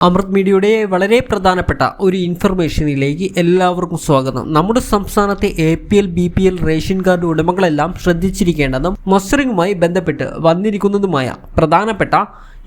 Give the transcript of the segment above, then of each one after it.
അമൃത് മീഡിയയുടെ വളരെ പ്രധാനപ്പെട്ട ഒരു ഇൻഫർമേഷനിലേക്ക് എല്ലാവർക്കും സ്വാഗതം. നമ്മുടെ സംസ്ഥാനത്തെ A P L B P L ration card ഉടമകളെല്ലാം ശ്രദ്ധിച്ചിരിക്കേണ്ടതും മസ്റ്ററിങ്ങുമായി ബന്ധപ്പെട്ട് വന്നിരിക്കുന്നതുമായ പ്രധാനപ്പെട്ട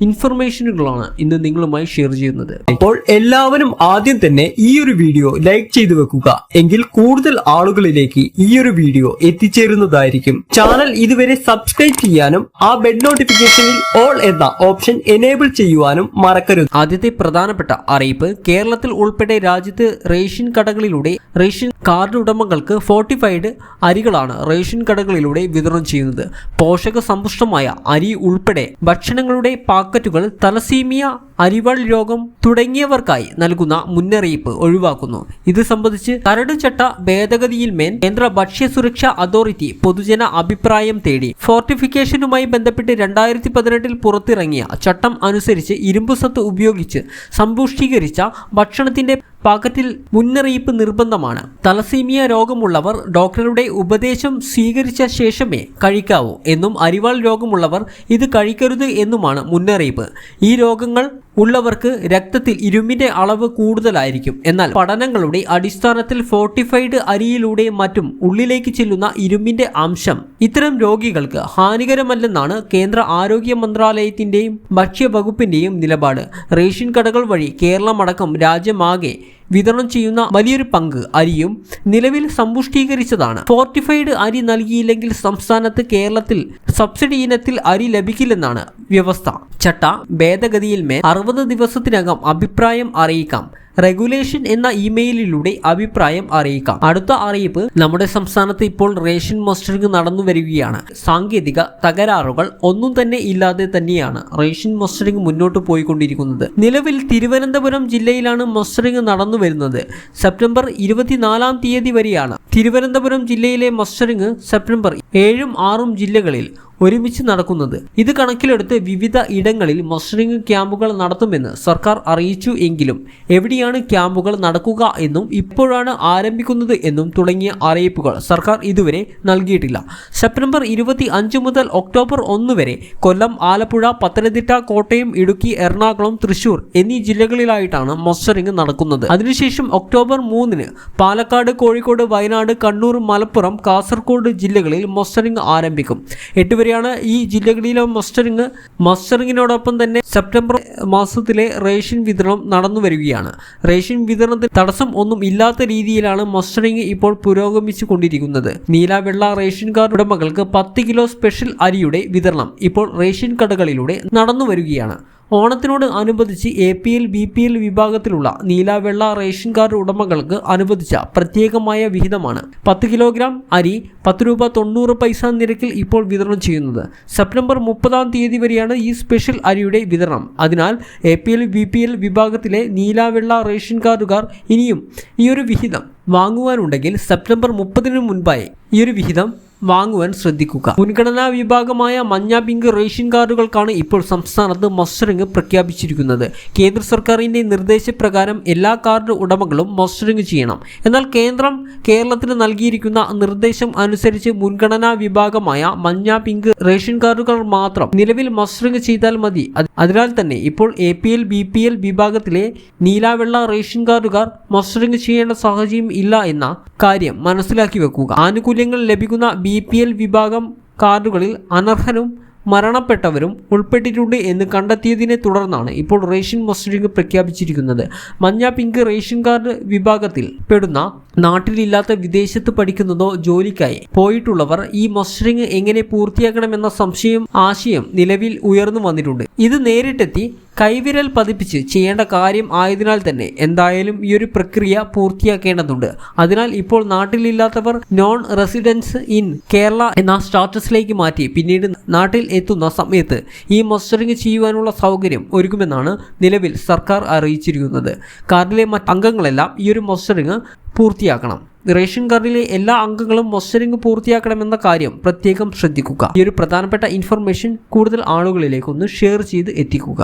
ഇൻഫർമേഷനുകളാണ് ഇന്ന് നിങ്ങളുമായി ഷെയർ ചെയ്യുന്നത്. അപ്പോൾ എല്ലാവരും ആദ്യം തന്നെ ഈ ഒരു വീഡിയോ ലൈക്ക് ചെയ്തു വെക്കുക. എങ്കിൽ കൂടുതൽ ആളുകളിലേക്ക് ഈ ഒരു വീഡിയോ എത്തിച്ചേരുന്നതായിരിക്കും. ചാനൽ ഇതുവരെ സബ്സ്ക്രൈബ് ചെയ്യാനും ആ ബെഡ് നോട്ടിഫിക്കേഷനിൽ ഓൾ എന്ന ഓപ്ഷൻ എനേബിൾ ചെയ്യുവാനും മറക്കരുത്. ആദ്യത്തെ പ്രധാനപ്പെട്ട അറിയിപ്പ് കേരളത്തിൽ ഉൾപ്പെടെ രാജ്യത്ത് റേഷൻ കടകളിലൂടെ റേഷൻ കാർഡ് ഉടമകൾക്ക് ഫോർട്ടിഫൈഡ് അരികളാണ് റേഷൻ കടകളിലൂടെ വിതരണം ചെയ്യുന്നത്. പോഷക സമ്പുഷ്ടമായ അരി ഉൾപ്പെടെ ഭക്ഷണങ്ങളുടെ പാക്കറ്റുകൾ തലസീമിയ അരിവൾ രോഗം തുടങ്ങിയവർക്കായി നൽകുന്ന മുന്നറിയിപ്പ് ഒഴിവാക്കുന്നു. ഇത് സംബന്ധിച്ച് കരട് ചട്ട ഭേദഗതിയിൽ മേൽ കേന്ദ്ര ഭക്ഷ്യസുരക്ഷാ അതോറിറ്റി പൊതുജന അഭിപ്രായം തേടി ഫോർട്ടിഫിക്കേഷനുമായി ബന്ധപ്പെട്ട് രണ്ടായിരത്തി പതിനെട്ടിൽ പുറത്തിറങ്ങിയ ചട്ടം അനുസരിച്ച് ഇരുമ്പുസത്ത് ഉപയോഗിച്ച് സമ്പുഷ്ടീകരിച്ച ഭക്ഷണത്തിന്റെ പാക്കറ്റിൽ മുന്നറിയിപ്പ് നിർബന്ധമാണ്. തലസീമിയ രോഗമുള്ളവർ ഡോക്ടറുടെ ഉപദേശം സ്വീകരിച്ച ശേഷമേ കഴിക്കാവൂ എന്നും അരിവാൾ രോഗമുള്ളവർ ഇത് കഴിക്കരുത് എന്നുമാണ് മുന്നറിയിപ്പ്. ഈ രോഗങ്ങൾ ഉള്ളവർക്ക് രക്തത്തിൽ ഇരുമ്പിന്റെ അളവ് കൂടുതലായിരിക്കും. എന്നാൽ പഠനങ്ങളുടെ അടിസ്ഥാനത്തിൽ ഫോർട്ടിഫൈഡ് അരിയിലൂടെ മറ്റും ഉള്ളിലേക്ക് ചെല്ലുന്ന ഇരുമ്പിന്റെ അംശം ഇത്തരം രോഗികൾക്ക് ഹാനികരമല്ലെന്നാണ് കേന്ദ്ര ആരോഗ്യ മന്ത്രാലയത്തിന്റെയും ഭക്ഷ്യവകുപ്പിന്റെയും നിലപാട്. റേഷൻ കടകൾ വഴി കേരളമടക്കം രാജ്യമാകെ വിതരണം ചെയ്യുന്ന വലിയൊരു പങ്ക് അരിയും നിലവിൽ സമ്പുഷ്ടീകരിച്ചതാണ്. ഫോർട്ടിഫൈഡ് അരി നൽകിയില്ലെങ്കിൽ സംസ്ഥാനത്ത് കേരളത്തിൽ സബ്സിഡി ഇനത്തിൽ അരി ലഭിക്കില്ലെന്നാണ് വ്യവസ്ഥ. ചട്ട ഭേദഗതിയിൽ മേൽ അറുപത് ദിവസത്തിനകം അഭിപ്രായം അറിയിക്കാം. റെഗുലേഷൻ എന്ന ഇമെയിലിലൂടെ അഭിപ്രായം അറിയിക്കാം. അടുത്ത അറിയിപ്പ് നമ്മുടെ സംസ്ഥാനത്ത് ഇപ്പോൾ റേഷൻ മസ്റ്ററിംഗ് നടന്നു വരികയാണ്. സാങ്കേതിക തകരാറുകൾ ഒന്നും തന്നെ ഇല്ലാതെ തന്നെയാണ് റേഷൻ മസ്റ്ററിംഗ് മുന്നോട്ട് പോയിക്കൊണ്ടിരിക്കുന്നത്. നിലവിൽ തിരുവനന്തപുരം ജില്ലയിലാണ് മസ്റ്ററിംഗ് നടന്നു വരുന്നത്. സെപ്റ്റംബർ ഇരുപത്തിനാലാം തീയതി വരെയാണ്. തിരുവനന്തപുരം ജില്ലയിലെ മസ്റ്ററിംഗ് സെപ്റ്റംബർ ഏഴും ആറും ജില്ലകളിൽ ഒരുമിച്ച് നടക്കുന്നത്. ഇത് കണക്കിലെടുത്ത് വിവിധ ഇടങ്ങളിൽ മസ്റ്ററിംഗ് ക്യാമ്പുകൾ നടത്തുമെന്ന് സർക്കാർ അറിയിച്ചു എങ്കിലും എവിടെയാണ് ക്യാമ്പുകൾ നടക്കുക എന്നും ഇപ്പോഴാണ് ആരംഭിക്കുന്നത് എന്നും തുടങ്ങിയ അറിയിപ്പുകൾ സർക്കാർ ഇതുവരെ നൽകിയിട്ടില്ല. സെപ്റ്റംബർ ഇരുപത്തി അഞ്ച് മുതൽ ഒക്ടോബർ ഒന്ന് വരെ കൊല്ലം ആലപ്പുഴ പത്തനംതിട്ട കോട്ടയം ഇടുക്കി എറണാകുളം തൃശൂർ എന്നീ ജില്ലകളിലായിട്ടാണ് മസ്റ്ററിംഗ് നടക്കുന്നത്. അതിനുശേഷം ഒക്ടോബർ മൂന്നിന് പാലക്കാട് കോഴിക്കോട് വയനാട് കണ്ണൂർ മലപ്പുറം കാസർഗോഡ് ജില്ലകളിൽ മസ്റ്ററിംഗ് ആരംഭിക്കും. എട്ട് വരെയാണ് ഈ ജില്ലകളിലെ മസ്റ്ററിംഗ് മസ്റ്ററിങ്ങിനോടൊപ്പം തന്നെ സെപ്റ്റംബർ മാസത്തിലെ റേഷൻ വിതരണം നടന്നു വരികയാണ്. റേഷൻ വിതരണത്തിൽ തടസ്സം ഒന്നും ഇല്ലാത്ത രീതിയിലാണ് മസ്റ്ററിംഗ് ഇപ്പോൾ പുരോഗമിച്ചു കൊണ്ടിരിക്കുന്നത്. നീല വെള്ള റേഷൻ കാർഡ് ഉടമകൾക്ക് പത്ത് കിലോ സ്പെഷ്യൽ അരിയുടെ വിതരണം ഇപ്പോൾ റേഷൻ കടകളിലൂടെ നടന്നു വരികയാണ്. ഓണത്തിനോട് അനുബന്ധിച്ച് A P L B P L വിഭാഗത്തിലുള്ള നീല വെള്ള റേഷൻ കാർഡ് ഉടമകൾക്ക് അനുവദിച്ച പ്രത്യേകമായ വിഹിതമാണ്. പത്ത് കിലോഗ്രാം അരി പത്ത് രൂപ തൊണ്ണൂറ് പൈസ നിരക്കിൽ ഇപ്പോൾ വിതരണം ചെയ്യുന്നത്. സെപ്റ്റംബർ മുപ്പതാം തീയതി വരെയാണ് ഈ സ്പെഷ്യൽ അരിയുടെ വിതരണം. അതിനാൽ A P L B P L വിഭാഗത്തിലെ നീല വെള്ള റേഷൻ കാർഡുകാർ ഇനിയും ഈ ഒരു വിഹിതം വാങ്ങുവാനുണ്ടെങ്കിൽ സെപ്റ്റംബർ മുപ്പതിനു മുൻപായി ഈ ഒരു വിഹിതം വാങ്ങുവാൻ ശ്രദ്ധിക്കുക. മുൻഗണനാ വിഭാഗമായ മഞ്ഞ പിങ്ക് റേഷൻ കാർഡുകൾക്കാണ് ഇപ്പോൾ സംസ്ഥാനത്ത് മസ്റ്ററിംഗ് പ്രഖ്യാപിച്ചിരിക്കുന്നത്. കേന്ദ്ര സർക്കാരിന്റെ നിർദ്ദേശപ്രകാരം എല്ലാ കാർഡ് ഉടമകളും മസ്റ്ററിംഗ് ചെയ്യണം. എന്നാൽ കേന്ദ്രം കേരളത്തിന് നൽകിയിരിക്കുന്ന നിർദ്ദേശം അനുസരിച്ച് മുൻഗണനാ വിഭാഗമായ മഞ്ഞ പിങ്ക് റേഷൻ കാർഡുകൾ മാത്രം നിലവിൽ മസ്റ്ററിംഗ് ചെയ്താൽ മതി. അത് അതിനാൽ തന്നെ ഇപ്പോൾ A P L B P L വിഭാഗത്തിലെ നീലാവെള്ള റേഷൻ കാർഡുകാർ മസ്റ്ററിംഗ് ചെയ്യേണ്ട സാഹചര്യം ഇല്ല എന്ന കാര്യം മനസ്സിലാക്കി വെക്കുക. ആനുകൂല്യങ്ങൾ ലഭിക്കുന്ന ബി പി എൽ വിഭാഗം കാർഡുകളിൽ അനർഹനും മരണപ്പെട്ടവരും ഉൾപ്പെട്ടിട്ടുണ്ട് എന്ന് കണ്ടെത്തിയതിനെ തുടർന്നാണ് ഇപ്പോൾ റേഷൻ മസ്റ്ററിംഗ് പ്രഖ്യാപിച്ചിരിക്കുന്നത്. മഞ്ഞ പിങ്ക് റേഷൻ കാർഡ് വിഭാഗത്തിൽ പെടുന്ന നാട്ടിലില്ലാത്ത വിദേശത്ത് പഠിക്കുന്നതോ ജോലിക്കായി. പോയിട്ടുള്ളവർ ഈ മസ്റ്ററിംഗ് എങ്ങനെ പൂർത്തിയാക്കണമെന്ന സംശയം ആശയം നിലവിൽ ഉയർന്നു വന്നിട്ടുണ്ട്. ഇത് നേരിട്ടെത്തി കൈവിരൽ പതിപ്പിച്ച് ചെയ്യേണ്ട കാര്യം ആയതിനാൽ തന്നെ എന്തായാലും ഈ ഒരു പ്രക്രിയ പൂർത്തിയാക്കേണ്ടതുണ്ട്. അതിനാൽ ഇപ്പോൾ നാട്ടിലില്ലാത്തവർ നോൺ റെസിഡൻസ് ഇൻ കേരള എന്ന സ്റ്റാറ്റസിലേക്ക് മാറ്റി പിന്നീട് നാട്ടിൽ എത്തുന്ന സമയത്ത് ഈ മസ്റ്ററിംഗ് ചെയ്യുവാനുള്ള സൗകര്യം ഒരുക്കുമെന്നാണ് നിലവിൽ സർക്കാർ അറിയിച്ചിരിക്കുന്നത്. കാർഡിലെ മറ്റ് അംഗങ്ങളെല്ലാം ഈ ഒരു മസ്റ്ററിംഗ് പൂർത്തിയാക്കണം. റേഷൻ കാർഡിലെ എല്ലാ അംഗങ്ങളും മസ്റ്ററിംഗ് പൂർത്തിയാക്കണമെന്ന കാര്യം പ്രത്യേകം ശ്രദ്ധിക്കുക. ഈ ഒരു പ്രധാനപ്പെട്ട ഇൻഫർമേഷൻ കൂടുതൽ ആളുകളിലേക്ക് ഒന്ന് ഷെയർ ചെയ്ത് എത്തിക്കുക.